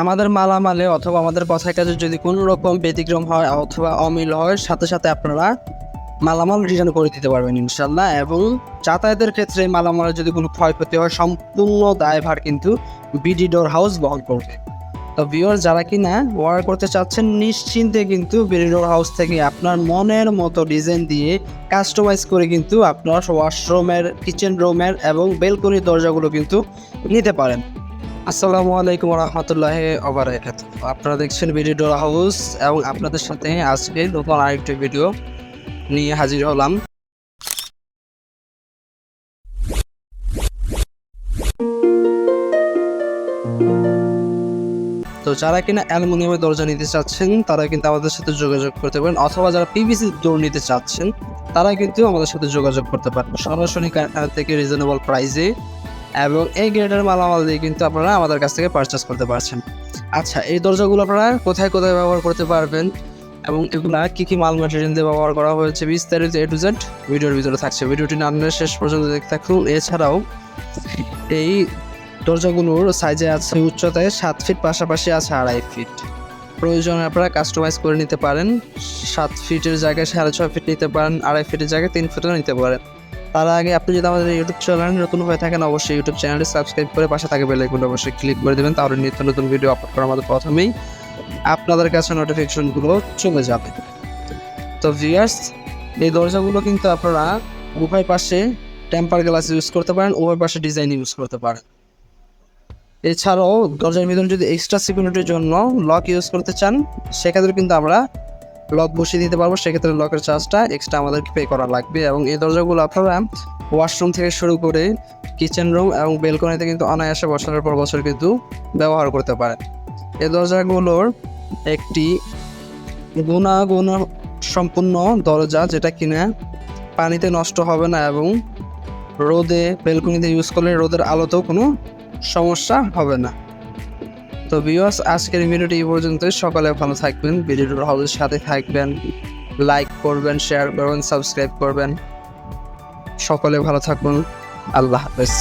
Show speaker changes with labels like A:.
A: আমাদের মালামালে অথবা আমাদের কথায় কাজে যদি কোনো রকম ব্যতিক্রম হয় অথবা অমিল হয়, সাথে সাথে আপনারা মালামাল রিটার্ন করে দিতে পারবেন ইনশাল্লাহ এবং যাতায়াতের ক্ষেত্রে মালামালের যদি কোনো ক্ষয়ক্ষতি হয়, সম্পূর্ণ দায়ভার কিন্তু বিডি ডোর হাউস বহন করবে। তো ভিউয়ার যারা কিনা অর্ডার করতে চাচ্ছেন, নিশ্চিন্তে কিন্তু বিডি ডোর হাউস থেকে আপনার মনের মতো ডিজাইন দিয়ে কাস্টমাইজ করে কিন্তু আপনার ওয়াশরুমের কিচেন রুমের এবং বেলকনির দরজাগুলো কিন্তু নিতে পারেন। আসসালামু আলাইকুম রহমতুল্লাহ ওবরাকাত আপনারা দেখছেন ভিডিও ডোর হাউস এবং আপনাদের সাথে আজকে নতুন আরেকটি ভিডিও নিয়ে হাজির হলাম। তো যারা কিনা অ্যালুমিনিয়ামের দরজা নিতে চাচ্ছেন, তারা কিন্তু আমাদের সাথে যোগাযোগ করতে পারেন, অথবা যারা পিভিসি দৌড় নিতে চাচ্ছেন, তারা কিন্তু আমাদের সাথে যোগাযোগ করতে পারেন। সরাসরি থেকে রিজনেবল প্রাইসে এবং এই গ্রেডের মালামাল দিয়ে কিন্তু আপনারা আমাদের কাছ থেকে পারচেস করতে পারছেন। আচ্ছা এই দরজাগুলো আপনারা কোথায় কোথায় ব্যবহার করতে পারবেন এবং এগুলা কী কী মাল ম্যাটেরিয়াল দিয়ে ব্যবহার করা হয়েছে বিস্তারিত এ টু জেড ভিডিওর ভিতরে থাকছে। ভিডিওটি না শেষ পর্যন্ত দেখতে থাকুন। এছাড়াও এই দরজাগুলোর সাইজে আছে উচ্চতায় সাত ফিট পাশাপাশি আছে আড়াই ফিট প্রয়োজনে আপনারা কাস্টমাইজ করে নিতে পারেন। সাত ফিটের জায়গায় সাড়ে ছয় ফিট নিতে পারেন, আড়াই ফিটের জায়গায় তিন ফিটও নিতে পারেন। তার আগে আপনি যদি আমাদের ইউটিউব চ্যানেল নতুন হয়ে থাকেন, অবশ্যই ইউটিউব চ্যানেলটি সাবস্ক্রাইব করে পাশে থাকে বেল আইকনটা অবশ্যই ক্লিক করে দেবেন, তাহলে নিত্য নতুন ভিডিও আপলোড করা আমাদের প্রথমেই আপনাদের কাছে নোটিফিকেশনগুলো চলে যাবে। তো ভিয়ার্স এই দরজাগুলো কিন্তু আপনারা উভয় পাশে টেম্পার গ্লাস ইউজ করতে পারেন, উভয় পাশে ডিজাইন ইউজ করতে পারেন। এছাড়াও দরজার ভিতরে যদি এক্সট্রা সিকিউরিটির জন্য লক ইউজ করতে চান, সেক্ষেত্রে কিন্তু আমরা লক বসিয়ে দিতে পারব, সেক্ষেত্রে লকের চার্জটা এক্সট্রা আমাদেরকে পে করা লাগবে। এবং এই দরজাগুলো আপনারা ওয়াশরুম থেকে শুরু করে কিচেন রুম এবং বেলকনিতে কিন্তু অনায়াসে বছরের পর বছর কিন্তু ব্যবহার করতে পারেন। এই দরজাগুলোর একটি গুণাগুণ সম্পূর্ণ দরজা যেটা কিনা পানিতে নষ্ট হবে না এবং রোদে বেলকনিতে ইউজ করলে রোদের আলোতেও কোনো সমস্যা হবে না। তো ভিউয়ার্স আজকের ভিডিওটি এই পর্যন্তই। সকালে ভালো থাকবেন, ভিডিওটির হাউসের সাথে থাকবেন লাইক করবেন শেয়ার করবেন সাবস্ক্রাইব করবেন। সকলে ভালো থাকুন, আল্লাহ হাফেজ।